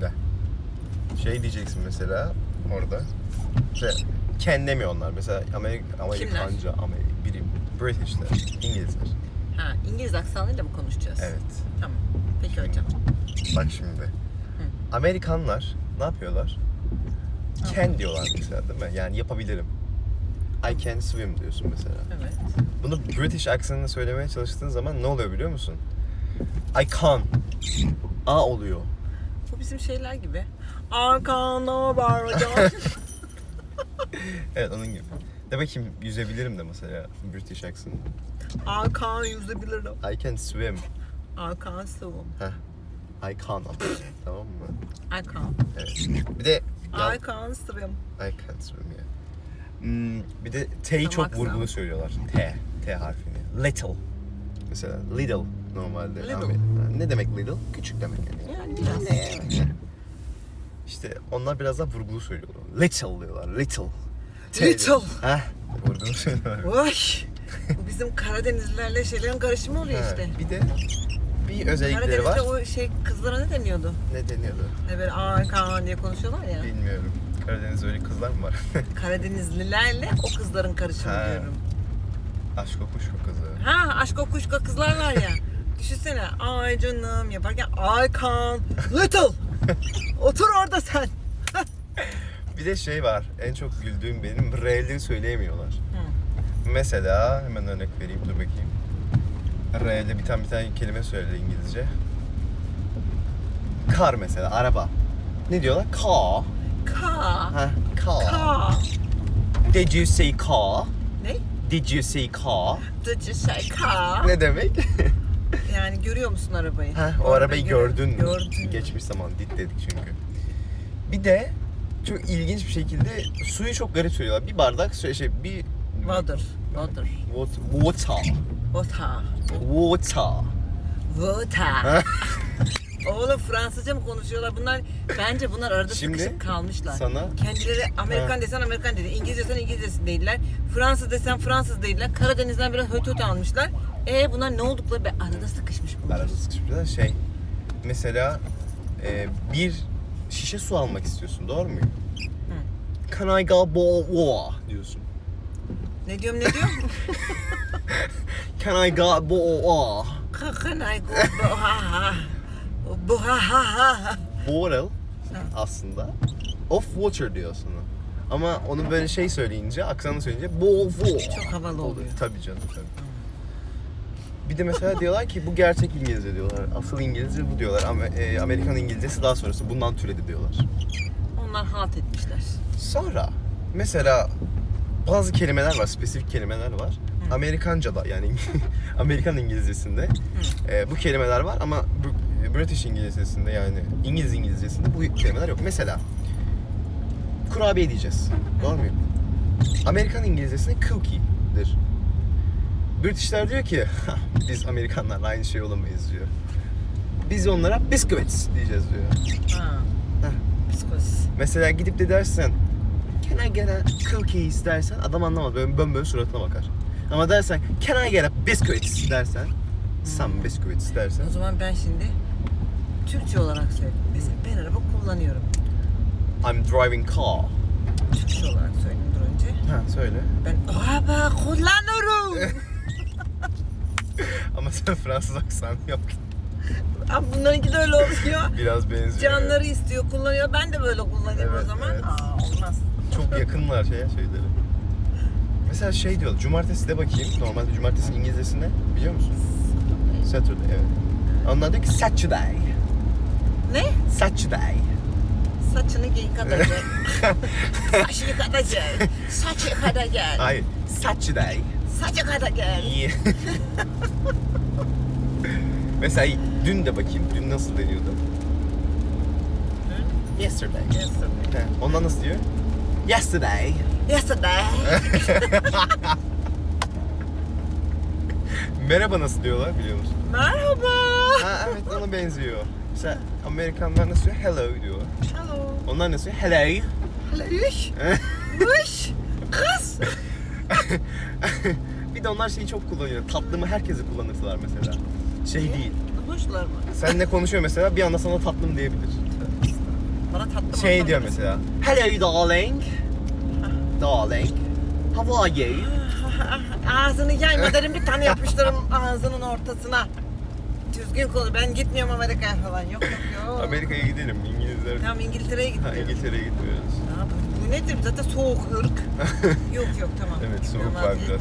Ne? Şey diyeceksin mesela orada. İşte Ken demiyor onlar. Mesela Amerik Amerikanca, Amerik, biri Britishler, İngilizler. Ha, İngiliz aksanıyla mı konuşacağız? Evet. Tamam. Peki hocam. Bak şimdi. Amerikanlar ne yapıyorlar? Can diyorlar mesela değil mi? Yani yapabilirim. I can swim diyorsun mesela. Evet. Bunu British aksanını söylemeye çalıştığın zaman ne oluyor biliyor musun? I can. A oluyor. Bu bizim şeyler gibi. Arkanda var hocam. Evet onun gibi. De bakayım yüzebilirim de mesela British accent. Arkan yüzebilirim. I can swim. Arkan sıvım. Heh. I can tamam mı? Arkan. Evet. Bir de ya, Arkan sıvım. I can swim ya. Hmm, bir de T'yi çok aksan. vurgulu söylüyorlar. T. T harfini. Little. Mesela little normalde. Little. Ama- Ne demek little? Küçük demek yani. Yani biraz. İşte onlar biraz daha vurgulu söylüyorlar. Little diyorlar. Little. T Little. diyor. Heh. Vurgulu söylüyorlar. Vay. Bu bizim Karadenizlilerle şeylerin karışımı oluyor Ha, işte. Bir de bir özellikleri var. Karadeniz'de o şey kızlara ne deniyordu? Ne deniyordu? Ne böyle Arkan diye konuşuyorlar ya. Bilmiyorum. Karadeniz'de öyle kızlar mı var? Karadenizlilerle o kızların karışımı Ha. diyorum. Aşk kokuşku kızı. Ha aşk o kuşka kızlar var ya. Düşünsene ay canım yaparken I can little. Otur orada sen. Bir de şey var. En çok güldüğüm benim R'leri söyleyemiyorlar. Hı. Mesela hemen örnek vereyim dur bakayım. R'de bir tane bir tane kelime söyle İngilizce. Car mesela araba. Ne diyorlar? Car. Ka. Ha, car. Ka. Did you say car? Ne? Did you say car? Did you say ka? Ne demek? Yani görüyor musun arabayı? ha, o arabayı gör- gördün mü? Gördüm. Geçmiş zaman did dedik çünkü. Bir de çok ilginç bir şekilde suyu çok garip söylüyorlar. Bir bardak su- şey bir Water. Water. Wat- Water. Water. Water. Water. Oğlum Fransızca mı konuşuyorlar? Bunlar bence bunlar arada Şimdi sıkışıp kalmışlar. sana- Kendileri Amerikan Ha. desen Amerikan dedi. İngiliz desen İngiliz değiller. Fransız desen Fransız değiller. Karadeniz'den biraz höt höt almışlar. E bunlar ne oldukları be arada sıkışmış bunlar. Arada sıkışmışlar şey. Mesela e, bir şişe su almak istiyorsun doğru mu? Can I go bowl water diyorsun. Ne diyorum ne diyorum? Can I go bowl water? Kakanay go bu ha. Bu ha ha. Bottle aslında of water diyor sana. Ama onu böyle şey söyleyince, aksanı söyleyince bowl water. Çok havalı oluyor. Tabii canım tabii. Bir de mesela diyorlar ki bu gerçek İngilizce diyorlar. Asıl İngilizce bu diyorlar. Ama e, Amerikan İngilizcesi daha sonrası bundan türedi diyorlar. Onlar halt etmişler. Sonra mesela bazı kelimeler var, spesifik kelimeler var. Amerikanca'da yani Amerikan İngilizcesinde e, bu kelimeler var ama Br- British İngilizcesinde yani İngiliz İngilizcesinde bu kelimeler yok. Mesela kurabiye diyeceğiz. Doğru muyum? Amerikan İngilizcesinde cookie'dir. Britishler diyor ki biz Amerikanlarla aynı şey olamayız diyor. Biz onlara biscuits diyeceğiz diyor. Ha. Heh. Mesela gidip de dersen Can I get a cookie istersen adam anlamaz. Böyle bön bön suratına bakar. Ama dersen Can I get a biscuit dersen Some biscuits dersen O zaman ben şimdi Türkçe olarak söyleyeyim. Mesela ben araba kullanıyorum. I'm driving car. Türkçe olarak söyleyeyim dur önce. Ha söyle. Ben araba kullanıyorum. Sen Fransız aksanı yaptın. Abi bunlarınki de öyle oluyor. Biraz benziyor. Canları istiyor, kullanıyor. Ben de böyle kullanayım Evet, o zaman. evet. Aa, olmaz. Çok yakınlar şeye şeyleri. Mesela şey diyor, cumartesi de bakayım. Normalde cumartesi İngilizcesinde biliyor musun? Saturday evet. Onlar diyor ki Saturday. Ne? Saturday. Saçını giy yıkatacak. Saç yıkatacak. Saç yıkatacak. Hayır, Saturday. Saç yıkatacak. İyi. Mesela dün de bakayım, dün nasıl deniyordu? Yesterday. Yesterday. He, Ondan nasıl diyor? Yesterday. Yesterday. Merhaba nasıl diyorlar biliyor musun? Merhaba. Ha evet ona benziyor. Mesela Amerikanlar nasıl diyor? Hello diyor. Hello. Onlar nasıl diyor? Hello. Hello. Kız. Bir de onlar şeyi çok kullanıyor. Tatlımı herkese kullanırlar mesela. Şey değil. Hoşlar mı? Seninle konuşuyor mesela bir anda sana tatlım diyebilir. Bana tatlı Şey diyor mesela. Hello darling. Darling. How are you? Ağzını yayma derim bir tane yapıştırırım ağzının ortasına. Düzgün konu. Ben gitmiyorum Amerika'ya falan. Yok yok yok. Amerika'ya gidelim. İngilizler. Tamam İngiltere'ye Ha, gidiyoruz. İngiltere'ye gitmiyoruz. Ne yapalım? Bu nedir? Zaten soğuk ırk. yok yok tamam. Evet soğuk Normal var biraz.